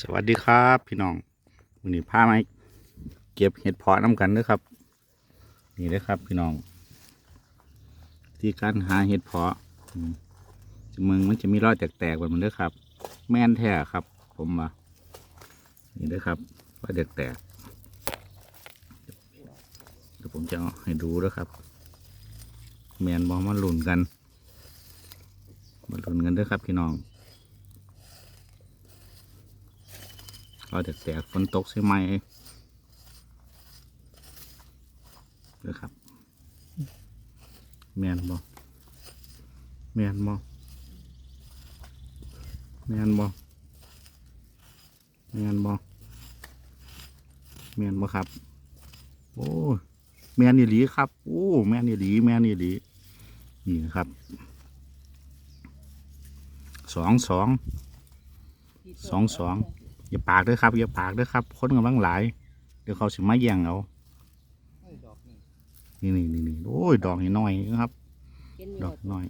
สวัสดีครับพี่น้องวันนี้พามาเก็บเห็ดเพาะน้ำกันเด้อครับ นี่เด้อครับพี่น้อง ที่การหาเห็ดเพาะอืมจมึงมันจะมีรอยแตกๆแบบมันเด้ครับ แม่นแท้ครับ ผมว่านี่เด้อครับรอยแตกๆเดี๋ยวผมจะให้ดูแล้วครับ แมนบอมาลุ่นกันมาลุ่นกันด้อครับพี่น้อง เราแตกๆฝนตกใช่ไหมเด้อครับ แมนบอแมนบอแมนบอแมนบอแมนบอครับ โอ้แมนอีหลีครับ โอ้แมนอีหลีแมนอีหลีนี่นะครับสองสองสองสอง อย่าปากเด้อครับอย่าปากเด้อครับคนกำลังหลาย เดี๋ยวเขาสิมาแย่งเอานี่นี่นี่นี่โอ้ยดอกนี่น้อยนะครับ ดอกน้อย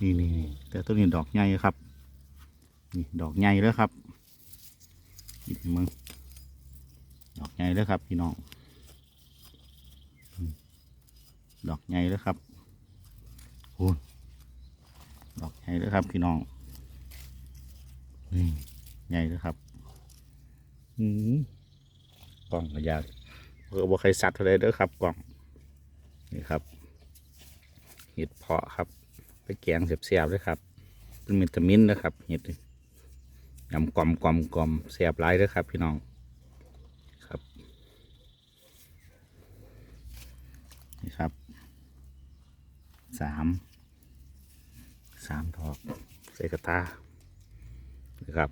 นี่นี่นี่แต่ตัวนี้ดอกใหญ่ครับ นี่ดอกใหญ่เลยครับนี่มึงดอกใหญ่เลยครับ พี่น้องอืมดอกใหญ่เลยครับโอ้ยดอกใหญ่เลยครับ พี่น้องนี่ใหญ่เลยครับอืม กล่องกระยาเออบ่ใครสัตว์เท่าไรเด้อครับ กล่อง นี่ครับเห็ดเพาะครับ ไปแกงเสียบๆเลยครับ เป็นวิตามินนะครับเห็ดยำกลอมกลอมกลอมเสียบไรเด้อครับ พี่น้องครับนี่ครับสามสามดอกใส่กระตานะครับ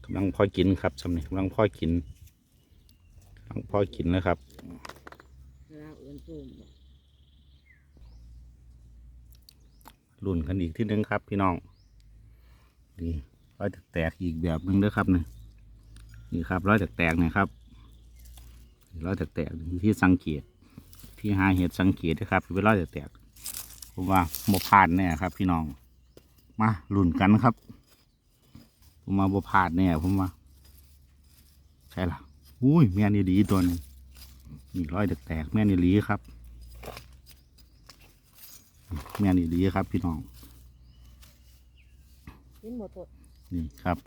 กำ ลังพอกินครับสำเนีกำลังพอกินลังพอกินนะครับรุ่นกันอีกที่หนึงครับพี่น้องนี่ร้อยแตกอีกแบบหนึงด้วยครับนี่นี่ครับร้อยแตกนี่ยครับร้อยแตกที่สังเกต ที่หาเห็ดสังเกตนะครับเป็นร้อยแตกผมว่าโมพาดแน่ครับ พี่น้องมารุ่นกันครับ ผมมาบ่พลาดแน่ผมว่าใช่ละอุ้ยแม่นี่ดีตัวหนึงนี่ร้อยแตกๆแม่นี่ดีครับ แม่นี่ดีครับ พี่น้องกินหมดตัวนี่ครับ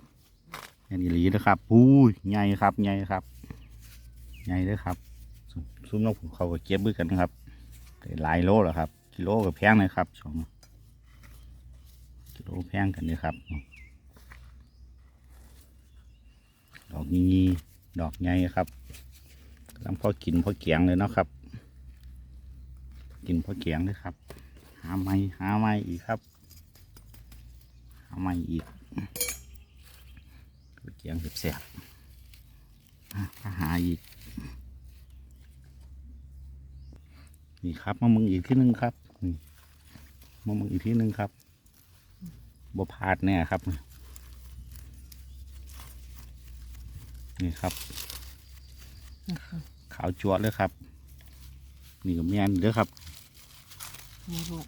แม่นี่ดีนะครับอุ้ยใหญ่ครับใหญ่ครับใหญ่เลยครับซุซุ้มน้องผมเขาก็เก็บด้วยกันครับได้หลายโลแล้วครับ กิโลก็แพงเลยครับสองกิโลแพงกันเลยครับ ดอกนี้ดอกใหญ่ครับกำลังพอกินพอเกียงเลยเนาะครับ กินพอเกียงเลยครับ หาไม้หาไม้อีกครับ หาไม้อีกเกียงเสียบๆก็หาอีกนี่ครับมามึงอีกที่หนึ่งครับมามึงอีกที่หนึ่งครับบ่พลาดแน่ครับ นี่ครับ ขาวจั่วะเลยครับ นี่ก็แม่นเด้อครับมีลูก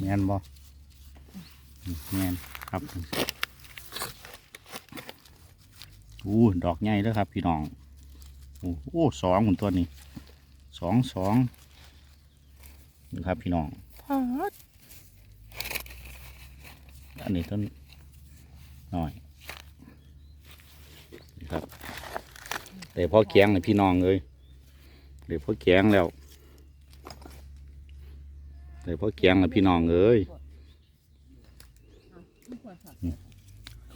แม่นบ่แม่นครับอู้ดอกใหญ่เด้อครับ พี่น้องโอ้โหสองหมุนตัวนี้สองสองนี่ครับ พี่น้องอันนี้ต้นหน่อยนี่ ครับแต่พ่อแกงเลยพี่น้องเลยเดี๋ยวพ่อแกงแล้วเดี๋ยวพ่อแกงแล้วพี่น้องเอ้ย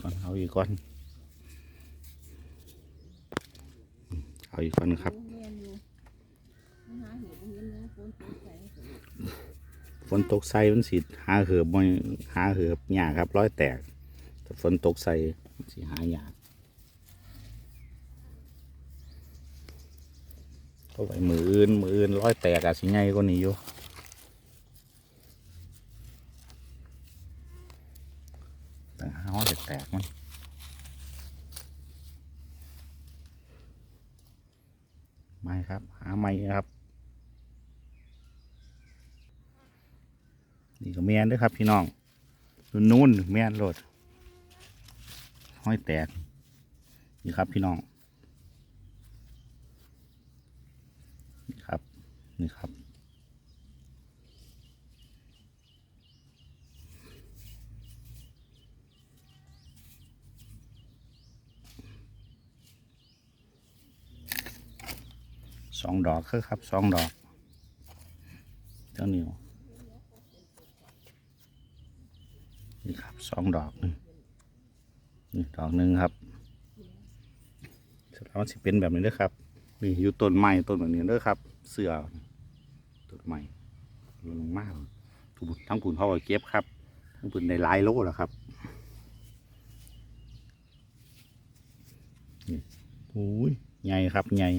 ก่อนเอาอีกก่อนเอาอีกก่อนครับฝนตกใส่มันสิหาเหือบหาเหือบหยาครับ ร้อยแตกแต่ฝนตกใส่มันสิหายาก ก็ไปมืออื่นมืออื่นร้อยแตกอะสิไงก็นี้อยู่แต่หาว่าจะแตกมันไม่ครับ หาไม่ครับ นี่ก็แมนด้วยครับพี่น้องนู่นแมนโหลดห้อยแตกนี่ครับพี่น้อง นี่ครับ นี่ครับ สองดอกคือครับสองดอกเจ้านิวนี่ครับสองดอกหนึ่งนี่ดอกหนึ่งครับสร็จแล้วมันจะเป็นแบบนี้ด้อครับ นี่อยู่ต้นไม้ต้นแบบนี้ด้อครับ เสือ ต้นไม้ลงมากทุกทั้งผุนเขาก็เก็บครับ ทั้งผุนในหลายโลแล้วครับนี่โอ้ยใหญ่ครับใหญ่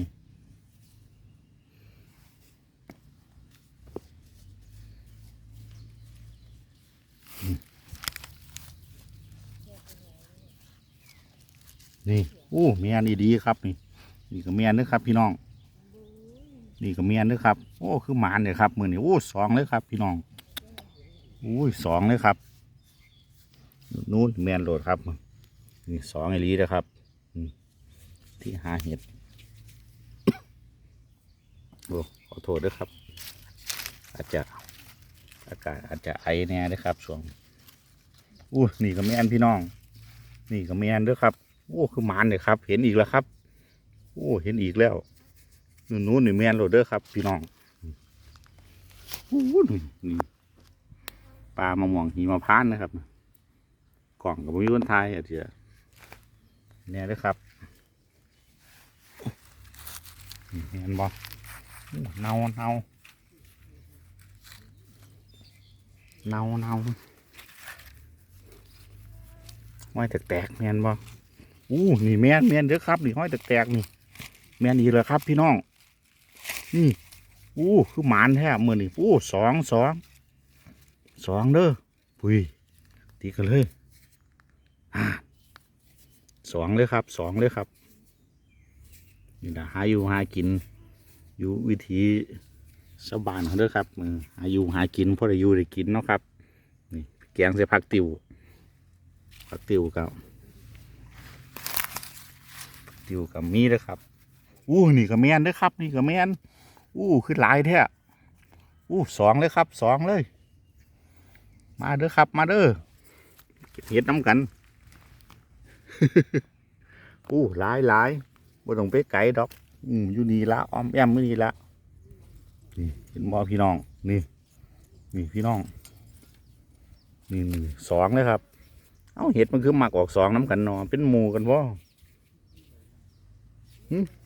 นี่โอ้เมียนดีๆครับนี่นี่ก็เมียนนะครับพี่น้อง นี่ก็เมียนนะครับ โอ้คือหมานเลยครับมือนี่โอ้สองเลยครับ พี่น้องโอ้ยสองเลยครับนู้นเมียนโหลดครับนี่สองไอรีนะครับที่หาเห็ดโอ้ขอโทษด้วยครับ อาจจะอากาศอาจจะไอแน่นะครับช่วงอู้นี่ก็แมนพี่น้อง นี่ก็แมนเด้วยครับ โอ้คือหมานเลยครับ เห็นอีกแล้วครับ โอ้เห็นอีกแล้ว นู่นนู้นนี่แมนโรเดอร์ครับ พี่น้องโอ้นี่นี่ปลามะม่วงหิมะพานนะครับ กล่องกับวิวันไทยอะเถอะเนี่ยเด้วยครับนี่เห็นบ่เนาเนาเนาเนาห้อยแตกๆแมนบ่อู้นี่แมนแมนเด้อครับ นี่ห้อยแตกๆนี่ แมนอีเลยครับ พี่น้อง นี่อู้คือหมานแท้มือนี่อู้สองสองสองเด้อปุยตีกันเลยอ่าสองเลยครับสองเลยครับนี่นะหาอยู่หากิน อยู่วิธีสบานของเด้อครับมือหาอยู่หากินเพราะได้อยู่ได้กินเนาะครับ นี่แกงใส่ผักติวผักติวกับติวกับมีเด้อครับอู้นี่ก็แมนเด้อครับ นี่ก็แมน อู้คือหลายแท้อู้สองเลยครับสองเลย มาเด้อครับ มาเด้อเห็ดน้ำกันอู้หลายหลายบ่ต้องไปไกลดอก อืมอยู่นี่ละอ้อมแอมอยู่นี่ละนี่เห็นบ่พี่น้อง นี่ นี่พี่น้องนี่นี่สองเลยครับ เอ้าเห็ดมันคือหมักออกสองน้ำกันเนอเป็นหมูกันบ่เ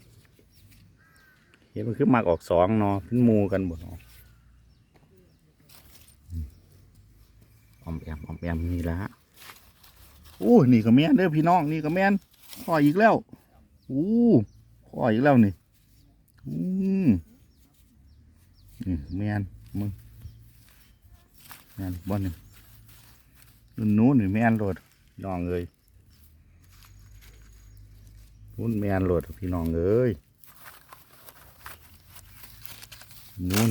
ห็นมันคือมากออกสองเนาะเป็นมูกันหมดเนาะอมออมแอมออมแอมนี่ละโอ้นี่ก็แม่นเด้อพี่น้องนี่ก็แม่นพ่ออีกแล้วอู้พ่ออีกแล้วนี่อืมนี่แม่นมึงแม่นบ่นี่นู่นนู้นนี่แม่นโหลดน้องเอ้ยนู่นแม่นโหลดพี่น้องเอ้ย นู่น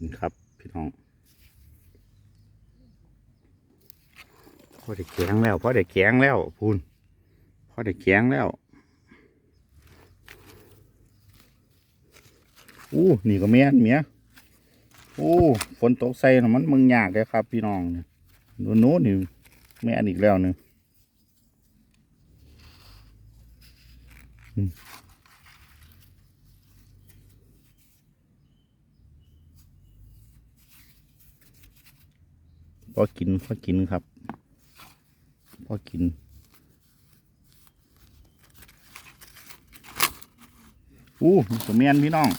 นี่ครับ พี่น้องพอได้แข็งแล้วพอได้แข็งแล้วพูนพอได้แข็งแล้วอู้นี่ก็แม่นเมียอู้ฝนตกใส่มันมึงยากเลยครับ พี่น้องเนี่ยนู่นนู้นนี่แม่นอีกแล้วนึง พอกินพอกินครับพอกิน อู้นี่ก็แมนพี่น้อง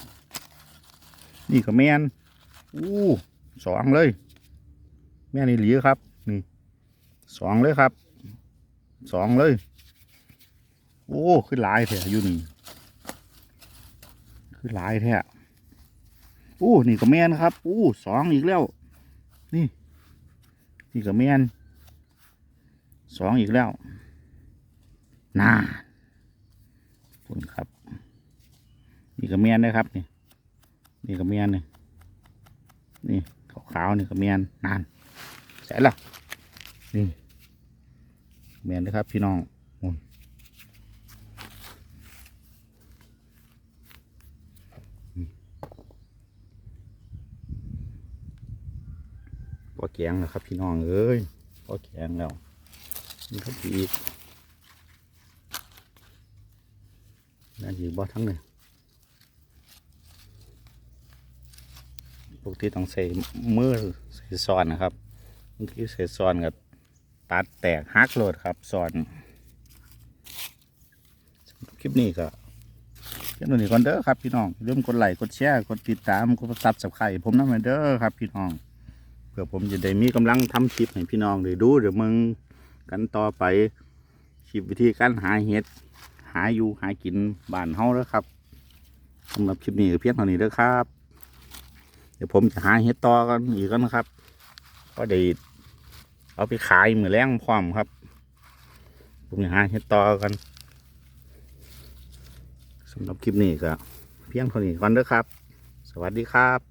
นี่ก็แมนอู้สองเลย แม่นี่หลีครับ นี่สองเลยครับ สองเลย โอ้ ขึ้นหลายแท้อยู่นี่ ขึ้นหลายแท้อู้นี่ก็แมนครับ อู้สองอีกแล้ว นี่ ที่กระเมียนสองอีกแล้วน่าคุณครับ นี่กระเมียนนะครับ นี่นี่ก็เมียนนี่นี่ขาวๆนี่ก็เมียนนานใส่ละนี่เมียนนะครับพี่น้องอืม พอแกงแล้วครับพี่น้องเอ้ยพอแกงแล้วนี่ครับอีกนั่นอีกบ่ทั้งเลยปกติต้องใส่มือใส่ซอนนะครับบางทีใส่ซอนกับตัดแตกหักโหลดครับซอนคลิปนี้ก็เพียงเท่านี้ก่อนเด้อครับพี่น้องอย่าลืมกดไลค์กดแชร์กดติดตามกดซับสไครต์ผมนั่นเด้อครับพี่น้อง เพื่อผมจะได้มีกำลังทำคลิปให้พี่น้องได้ดูเดี๋ยวมึงกันต่อไปคลิปวิธีการหาเห็ดหาอยู่หากินบ้านเฮาแล้วครับสำหรับคลิปนี้เพียงเท่านี้เด้อครับ เดี๋ยวผมจะหาเห็ดต่อกันอีกแล้วนะครับ ก็ได้เอาไปขายมือแรงพร้อมครับ ผมจะหาเห็ดต่อกันสำหรับคลิปนี้ก็เพียงเท่านี้ก่อนเด้อครับ สวัสดีครับ